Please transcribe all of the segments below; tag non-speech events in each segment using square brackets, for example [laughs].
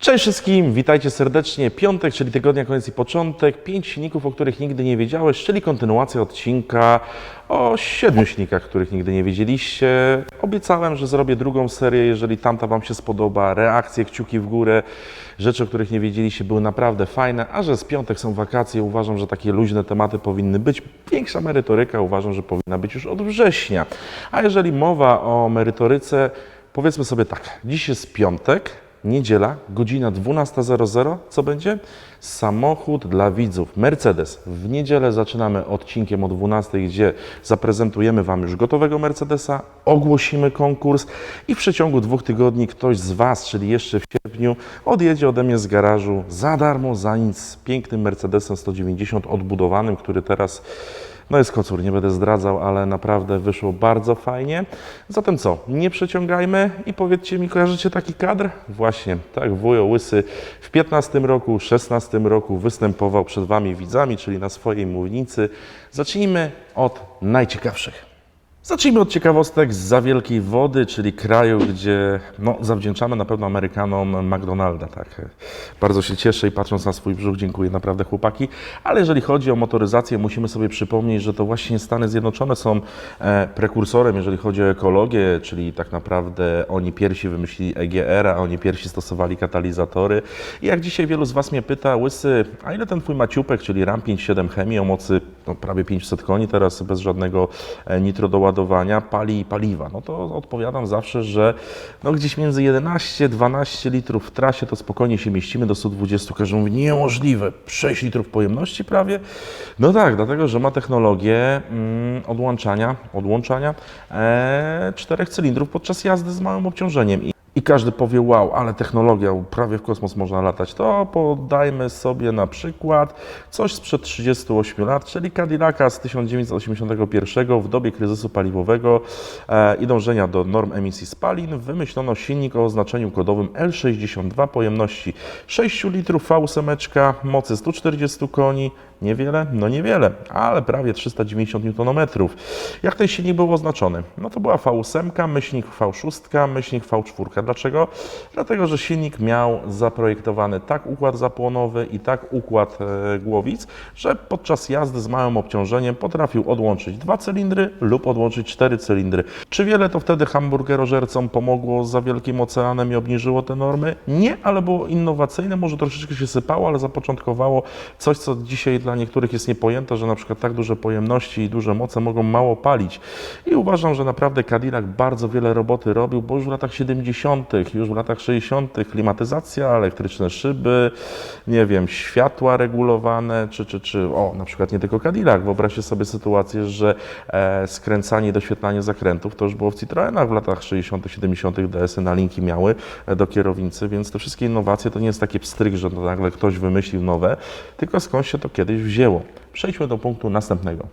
Cześć wszystkim, witajcie serdecznie. Piątek, czyli tygodnia koniec i początek. Pięć silników, o których nigdy nie wiedziałeś, czyli kontynuacja odcinka o siedmiu silnikach, których nigdy nie wiedzieliście. Obiecałem, że zrobię drugą serię, jeżeli tamta Wam się spodoba. Reakcje, kciuki w górę, rzeczy, o których nie wiedzieliście, były naprawdę fajne. A że z piątek są wakacje, uważam, że takie luźne tematy powinny być. Większa merytoryka uważam, że powinna być już od września. A jeżeli mowa o merytoryce, powiedzmy sobie tak, dziś jest piątek. Niedziela, godzina 12.00. Co będzie? Samochód dla widzów. Mercedes. W niedzielę zaczynamy odcinkiem o 12.00, gdzie zaprezentujemy Wam już gotowego Mercedesa, ogłosimy konkurs i w przeciągu dwóch tygodni ktoś z Was, czyli jeszcze w sierpniu, odjedzie ode mnie z garażu za darmo, za nic, z pięknym Mercedesem 190 odbudowanym, który teraz no jest kocur, nie będę zdradzał, ale naprawdę wyszło bardzo fajnie. Zatem co, nie przeciągajmy i powiedzcie mi, kojarzycie taki kadr? Właśnie, tak, wujo Łysy w 15 roku, 16 roku występował przed Wami widzami, czyli na swojej mównicy. Zacznijmy od najciekawszych. Zacznijmy od ciekawostek z za wielkiej wody, czyli kraju, gdzie no, zawdzięczamy na pewno Amerykanom McDonalda. Tak. Bardzo się cieszę i patrząc na swój brzuch, dziękuję naprawdę chłopaki. Ale jeżeli chodzi o motoryzację, musimy sobie przypomnieć, że to właśnie Stany Zjednoczone są e, prekursorem, jeżeli chodzi o ekologię, czyli tak naprawdę oni pierwsi wymyślili EGR, a oni pierwsi stosowali katalizatory. I jak dzisiaj wielu z Was mnie pyta, Łysy, a ile ten Twój maciupek, czyli RAM 5.7 Chemii o mocy no, prawie 500 koni teraz bez żadnego e, nitro doładowania, pali paliwa, no to odpowiadam zawsze, że no gdzieś między 11-12 litrów w trasie to spokojnie się mieścimy do 120. Każdy mówi, niemożliwe, 6 litrów pojemności prawie. No tak, dlatego, że ma technologię mm, odłączania, odłączania e, czterech cylindrów podczas jazdy z małym obciążeniem. I i każdy powie, wow, ale technologia, prawie w kosmos można latać, to podajmy sobie na przykład coś sprzed 38 lat, czyli Cadillaca z 1981 w dobie kryzysu paliwowego e, i dążenia do norm emisji spalin. Wymyślono silnik o oznaczeniu kodowym L62 pojemności 6 litrów V8, mocy 140 koni, Niewiele? No niewiele, ale prawie 390 Nm. Jak ten silnik był oznaczony? No to była V8, myślnik V6, myślnik V4. Dlaczego? Dlatego, że silnik miał zaprojektowany tak układ zapłonowy i tak układ e, głowic, że podczas jazdy z małym obciążeniem potrafił odłączyć dwa cylindry lub odłączyć cztery cylindry. Czy wiele to wtedy hamburgerożercom pomogło za wielkim oceanem i obniżyło te normy? Nie, ale było innowacyjne, może troszeczkę się sypało, ale zapoczątkowało coś, co dzisiaj dla niektórych jest niepojęte, że na przykład tak duże pojemności i duże moce mogą mało palić. I uważam, że naprawdę Cadillac bardzo wiele roboty robił, bo już w latach 70., już w latach 60. klimatyzacja, elektryczne szyby, nie wiem, światła regulowane, czy, czy, czy o, na przykład nie tylko Cadillac. Wyobraźcie sobie sytuację, że e, skręcanie i doświetlanie zakrętów to już było w Citroenach w latach 60., 70. DS-y na linki miały e, do kierownicy, więc te wszystkie innowacje to nie jest takie pstryk, że to nagle ktoś wymyślił nowe, tylko skąd się to kiedyś wzięło. Przejdźmy do punktu następnego.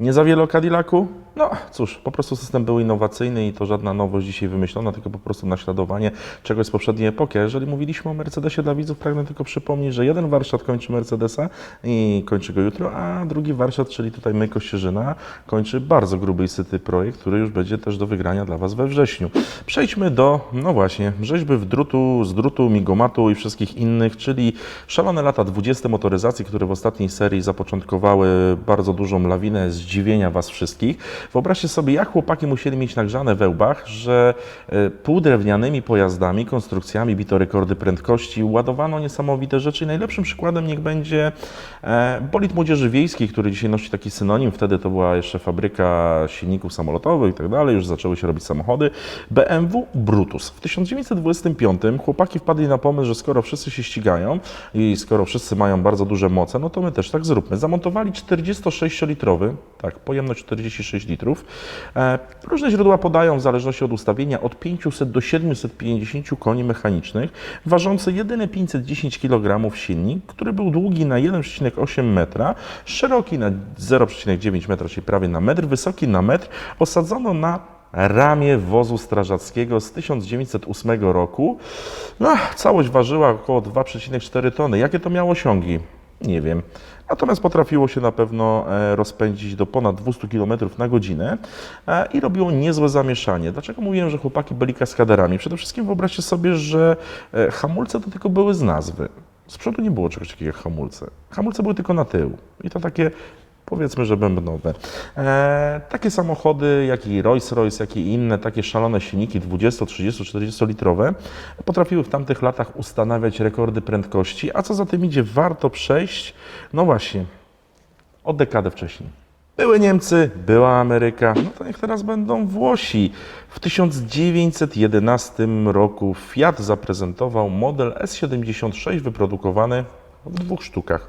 Nie za wiele o Cadillacu? No cóż, po prostu system był innowacyjny i to żadna nowość dzisiaj wymyślona, tylko po prostu naśladowanie czegoś z poprzedniej epoki. Jeżeli mówiliśmy o Mercedesie dla widzów, pragnę tylko przypomnieć, że jeden warsztat kończy Mercedesa i kończy go jutro, a drugi warsztat, czyli tutaj my Kościerzyna, kończy bardzo gruby i syty projekt, który już będzie też do wygrania dla Was we wrześniu. Przejdźmy do, no właśnie, rzeźby w drutu, z drutu, migomatu i wszystkich innych, czyli szalone lata 20 motoryzacji, które w ostatniej serii zapoczątkowały bardzo dużą lawinę zdziwienia Was wszystkich. Wyobraźcie sobie, jak chłopaki musieli mieć nagrzane we łbach, że e, półdrewnianymi pojazdami, konstrukcjami bito rekordy prędkości, ładowano niesamowite rzeczy. I najlepszym przykładem niech będzie e, bolid młodzieży wiejskiej, który dzisiaj nosi taki synonim. Wtedy to była jeszcze fabryka silników samolotowych i tak dalej, już zaczęły się robić samochody. BMW Brutus. W 1925 chłopaki wpadli na pomysł, że skoro wszyscy się ścigają i skoro wszyscy mają bardzo duże moce, no to my też tak zróbmy. Zamontowali 46-litrowy, tak, pojemność 46 litrów. E, różne źródła podają w zależności od ustawienia od 500 do 750 koni mechanicznych, ważący jedyne 510 kg silnik, który był długi na 1,8 metra, szeroki na 0,9 metra, czyli prawie na metr, wysoki na metr, osadzono na ramię wozu strażackiego z 1908 roku. No, całość ważyła około 2,4 tony. Jakie to miało osiągi? Nie wiem. Natomiast potrafiło się na pewno e, rozpędzić do ponad 200 km na godzinę e, i robiło niezłe zamieszanie. Dlaczego mówiłem, że chłopaki byli kaskaderami? Przede wszystkim wyobraźcie sobie, że e, hamulce to tylko były z nazwy. Z przodu nie było czegoś takiego jak hamulce. Hamulce były tylko na tył. I to takie powiedzmy, że bębnowe. E, takie samochody, jak i Rolls-Royce, jak i inne takie szalone silniki 20, 30, 40 litrowe potrafiły w tamtych latach ustanawiać rekordy prędkości, a co za tym idzie, warto przejść, no właśnie, o dekadę wcześniej. Były Niemcy, była Ameryka, no to niech teraz będą Włosi. W 1911 roku Fiat zaprezentował model S76 wyprodukowany w dwóch sztukach.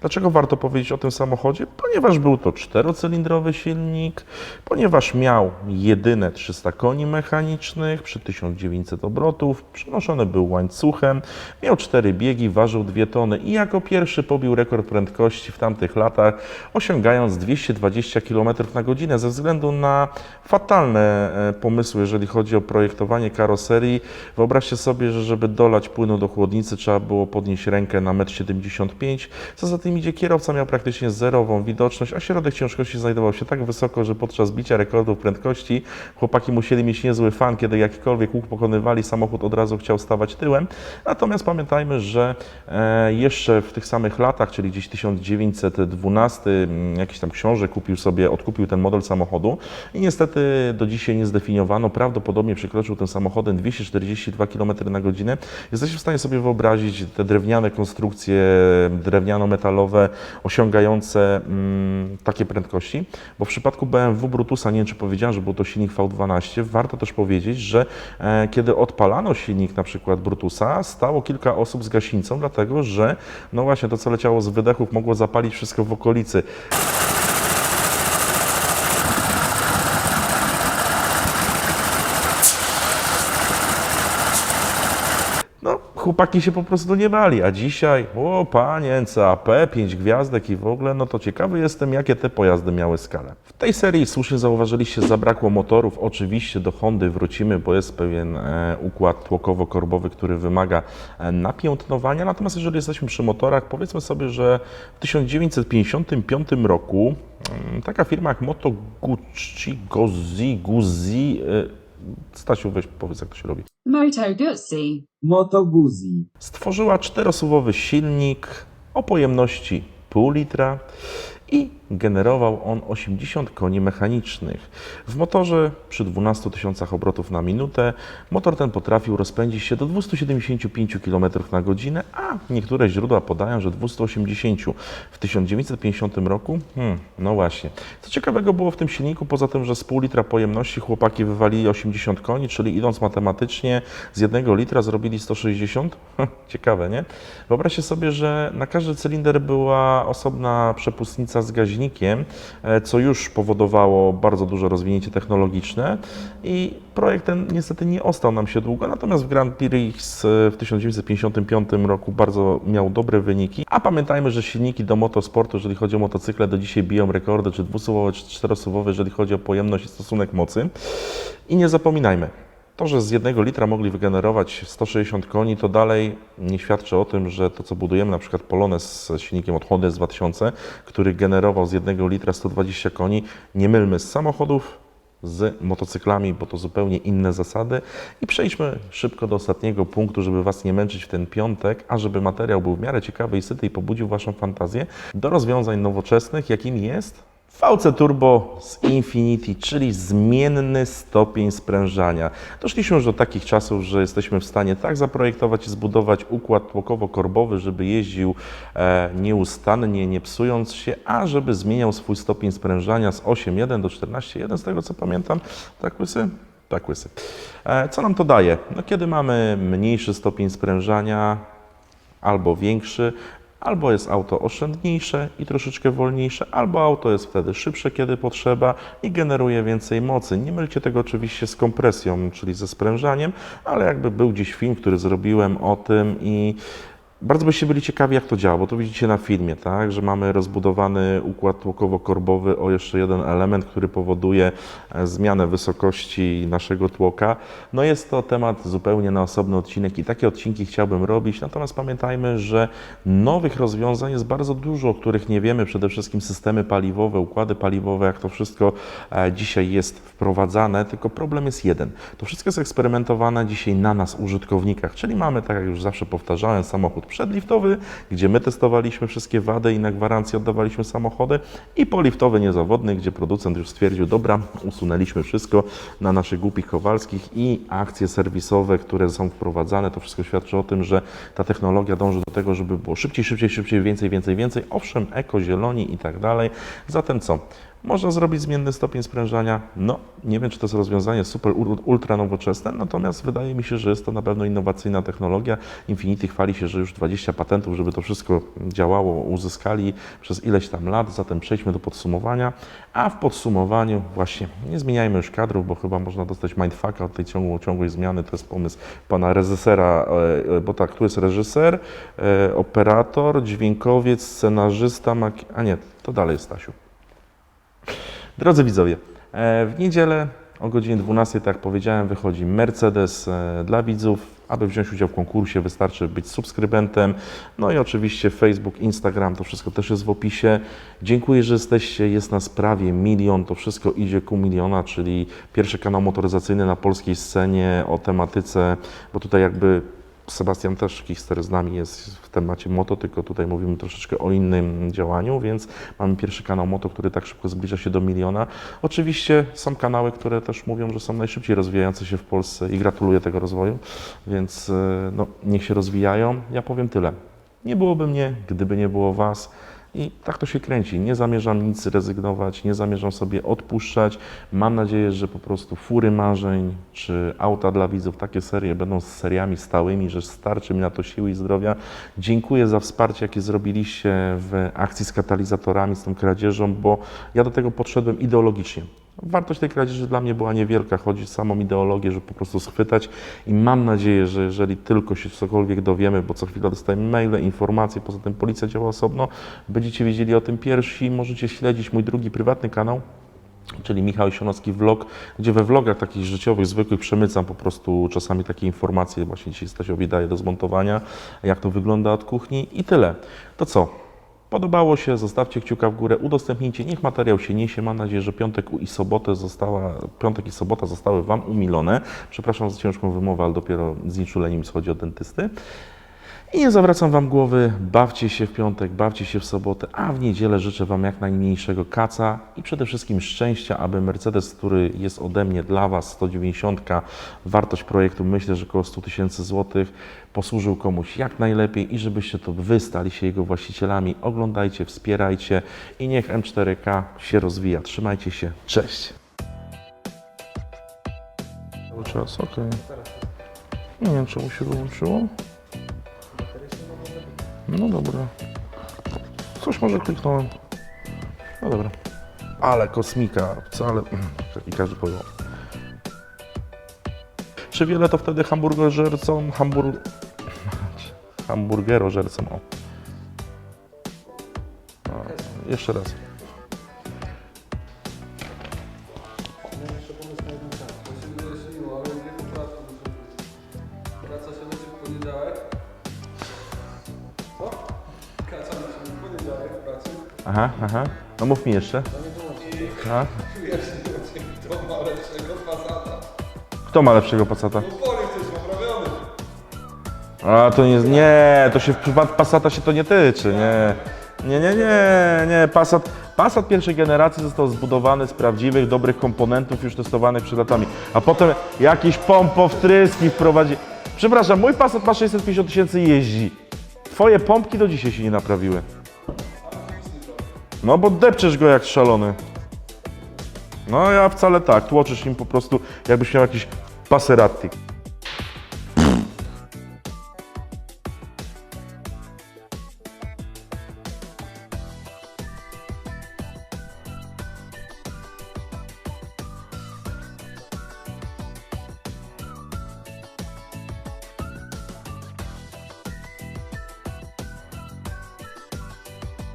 Dlaczego warto powiedzieć o tym samochodzie? Ponieważ był to czterocylindrowy silnik, ponieważ miał jedyne 300 koni mechanicznych przy 1900 obrotów, przenoszony był łańcuchem, miał cztery biegi, ważył 2 tony i jako pierwszy pobił rekord prędkości w tamtych latach, osiągając 220 km na godzinę ze względu na fatalne e, pomysły, jeżeli chodzi o projektowanie karoserii. Wyobraźcie sobie, że żeby dolać płynu do chłodnicy trzeba było podnieść rękę na 1,75 m. Co za tym idzie, kierowca miał praktycznie zerową widoczność, a środek ciężkości znajdował się tak wysoko, że podczas bicia rekordów prędkości chłopaki musieli mieć niezły fan, kiedy jakikolwiek łuk pokonywali, samochód od razu chciał stawać tyłem. Natomiast pamiętajmy, że e, jeszcze w tych samych latach, czyli gdzieś 1912, mm, jakiś tam książę kupił sobie, odkupił ten model samochodu i niestety do dzisiaj nie zdefiniowano, prawdopodobnie przekroczył tym samochodem 242 km na godzinę. Jesteście w stanie sobie wyobrazić te drewniane konstrukcje, drewniano-metalowe, osiągające mm, takie prędkości, bo w przypadku BMW Brutusa, nie wiem czy powiedziałem, że był to silnik V12, warto też powiedzieć, że e, kiedy odpalano silnik na przykład Brutusa, stało kilka osób z gaśnicą, dlatego że no właśnie to, co leciało z wydechów, mogło zapalić wszystko w okolicy. No, chłopaki się po prostu nie bali, a dzisiaj, o panie, NCAP, 5 gwiazdek i w ogóle, no to ciekawy jestem, jakie te pojazdy miały skalę. W tej serii, słusznie zauważyliście, zabrakło motorów. Oczywiście do Hondy wrócimy, bo jest pewien e, układ tłokowo-korbowy, który wymaga e, napiętnowania. Natomiast jeżeli jesteśmy przy motorach, powiedzmy sobie, że w 1955 roku mm, taka firma jak Moto Guzzi, Guzzi, Guzzi, e, Stasiu, weź powiedz, jak to się robi. Moto Guzzi. Moto Guzzi. stworzyła czterosuwowy silnik o pojemności pół litra i generował on 80 koni mechanicznych. W motorze przy 12 tysiącach obrotów na minutę motor ten potrafił rozpędzić się do 275 km na godzinę, a niektóre źródła podają, że 280 w 1950 roku. Hmm, no właśnie. Co ciekawego było w tym silniku, poza tym, że z pół litra pojemności chłopaki wywalili 80 koni, czyli idąc matematycznie z jednego litra zrobili 160? Ciekawe, nie? Wyobraźcie sobie, że na każdy cylinder była osobna przepustnica z gaźnikiem, e, co już powodowało bardzo duże rozwinięcie technologiczne i projekt ten niestety nie ostał nam się długo, natomiast w Grand Prix w 1955 roku bardzo miał dobre wyniki, a pamiętajmy, że silniki do motosportu, jeżeli chodzi o motocykle, do dzisiaj biją rekordy, czy dwusuwowe, czy czterosuwowe, jeżeli chodzi o pojemność i stosunek mocy. I nie zapominajmy, to, że z jednego litra mogli wygenerować 160 koni, to dalej nie świadczy o tym, że to, co budujemy, na przykład Polones z silnikiem od Hondy S2000, który generował z jednego litra 120 koni, nie mylmy z samochodów z motocyklami, bo to zupełnie inne zasady. I przejdźmy szybko do ostatniego punktu, żeby Was nie męczyć w ten piątek, a żeby materiał był w miarę ciekawy i syty i pobudził Waszą fantazję do rozwiązań nowoczesnych, jakim jest VC Turbo z Infinity, czyli zmienny stopień sprężania. Doszliśmy już do takich czasów, że jesteśmy w stanie tak zaprojektować i zbudować układ tłokowo-korbowy, żeby jeździł e, nieustannie, nie psując się, a żeby zmieniał swój stopień sprężania z 8.1 do 14.1, z tego co pamiętam. Tak łysy? Tak łysy. E, co nam to daje? No, kiedy mamy mniejszy stopień sprężania, albo większy, albo jest auto oszczędniejsze i troszeczkę wolniejsze, albo auto jest wtedy szybsze, kiedy potrzeba i generuje więcej mocy. Nie mylcie tego oczywiście z kompresją, czyli ze sprężaniem, ale jakby był gdzieś film, który zrobiłem o tym i Bardzo byście byli ciekawi, jak to działa, bo to widzicie na filmie, tak, że mamy rozbudowany układ tłokowo-korbowy o jeszcze jeden element, który powoduje e, zmianę wysokości naszego tłoka. No jest to temat zupełnie na osobny odcinek i takie odcinki chciałbym robić, natomiast pamiętajmy, że nowych rozwiązań jest bardzo dużo, o których nie wiemy, przede wszystkim systemy paliwowe, układy paliwowe, jak to wszystko e, dzisiaj jest wprowadzane, tylko problem jest jeden. To wszystko jest eksperymentowane dzisiaj na nas, użytkownikach, czyli mamy, tak jak już zawsze powtarzałem, samochód przedliftowy, gdzie my testowaliśmy wszystkie wady i na gwarancję oddawaliśmy samochody i poliftowy niezawodny, gdzie producent już stwierdził, dobra, usunęliśmy wszystko na naszych głupich Kowalskich i akcje serwisowe, które są wprowadzane, to wszystko świadczy o tym, że ta technologia dąży do tego, żeby było szybciej, szybciej, szybciej, więcej, więcej, więcej, owszem, eko, zieloni i tak dalej. Zatem co? Można zrobić zmienny stopień sprężania. No, nie wiem, czy to jest rozwiązanie super ul- ultra nowoczesne, natomiast wydaje mi się, że jest to na pewno innowacyjna technologia. Infinity chwali się, że już 20 patentów, żeby to wszystko działało, uzyskali przez ileś tam lat. Zatem przejdźmy do podsumowania. A w podsumowaniu właśnie nie zmieniajmy już kadrów, bo chyba można dostać mindfucka od tej ciągłej, ciągłej zmiany. To jest pomysł pana reżysera, e, e, bo tak, tu jest reżyser, e, operator, dźwiękowiec, scenarzysta, a nie, to dalej Stasiu. Drodzy widzowie, e, w niedzielę o godzinie 12, tak jak powiedziałem, wychodzi Mercedes e, dla widzów. Aby wziąć udział w konkursie, wystarczy być subskrybentem. No i oczywiście Facebook, Instagram, to wszystko też jest w opisie. Dziękuję, że jesteście. Jest nas prawie milion. To wszystko idzie ku miliona, czyli pierwszy kanał motoryzacyjny na polskiej scenie o tematyce, bo tutaj jakby Sebastian też Kichster z nami jest w temacie moto, tylko tutaj mówimy troszeczkę o innym działaniu, więc mamy pierwszy kanał moto, który tak szybko zbliża się do miliona. Oczywiście są kanały, które też mówią, że są najszybciej rozwijające się w Polsce i gratuluję tego rozwoju, więc e, no, niech się rozwijają. Ja powiem tyle. Nie byłoby mnie, gdyby nie było Was. I tak to się kręci. Nie zamierzam nic rezygnować, nie zamierzam sobie odpuszczać. Mam nadzieję, że po prostu fury marzeń czy auta dla widzów, takie serie będą z seriami stałymi, że starczy mi na to siły i zdrowia. Dziękuję za wsparcie, jakie zrobiliście w akcji z katalizatorami, z tą kradzieżą, bo ja do tego podszedłem ideologicznie. Wartość tej kradzieży dla mnie była niewielka, chodzi o samą ideologię, żeby po prostu schwytać i mam nadzieję, że jeżeli tylko się cokolwiek dowiemy, bo co chwilę dostajemy maile, informacje, poza tym policja działa osobno, będziecie wiedzieli o tym pierwsi, możecie śledzić mój drugi prywatny kanał, czyli Michał Sionowski Vlog, gdzie we vlogach takich życiowych, zwykłych przemycam po prostu czasami takie informacje, właśnie dzisiaj Stasiowi daję do zmontowania, jak to wygląda od kuchni i tyle. To co? Podobało się, zostawcie kciuka w górę, udostępnijcie, niech materiał się niesie. Mam nadzieję, że piątek i sobotę została, piątek i sobota zostały Wam umilone. Przepraszam za ciężką wymowę, ale dopiero znieczuleniem schodzi od dentysty. I nie zawracam Wam głowy, bawcie się w piątek, bawcie się w sobotę, a w niedzielę życzę Wam jak najmniejszego kaca i przede wszystkim szczęścia, aby Mercedes, który jest ode mnie dla Was, 190, wartość projektu myślę, że około 100 tysięcy złotych, posłużył komuś jak najlepiej i żebyście to Wy stali się jego właścicielami. Oglądajcie, wspierajcie i niech M4K się rozwija. Trzymajcie się, cześć! Cały czas, okej. Nie wiem, czemu się wyłączyło. No dobra. Coś może kliknąłem. No dobra. Ale kosmika, wcale. [clears throat] I każdy powiedział. Czy wiele to wtedy hamburgerzercom, hambur... [laughs] hamburgerożercom, o. Jeszcze raz. Aha. No mów mi jeszcze. Kto ma lepszego Passata. Kto ma lepszego Passata? Poprawiony. A to nie, nie, to się w przypadku Passata się to nie tyczy, nie. Nie, nie, nie, nie. Passat, Passat pierwszej generacji został zbudowany z prawdziwych, dobrych komponentów już testowanych przed latami. A potem jakieś pompowtryski wprowadzi. Przepraszam, mój Passat ma 650 tysięcy i jeździ. Twoje pompki do dzisiaj się nie naprawiły. No bo depczesz go jak szalony. No ja wcale tak, tłoczysz im po prostu jakbyś miał jakiś Passerati.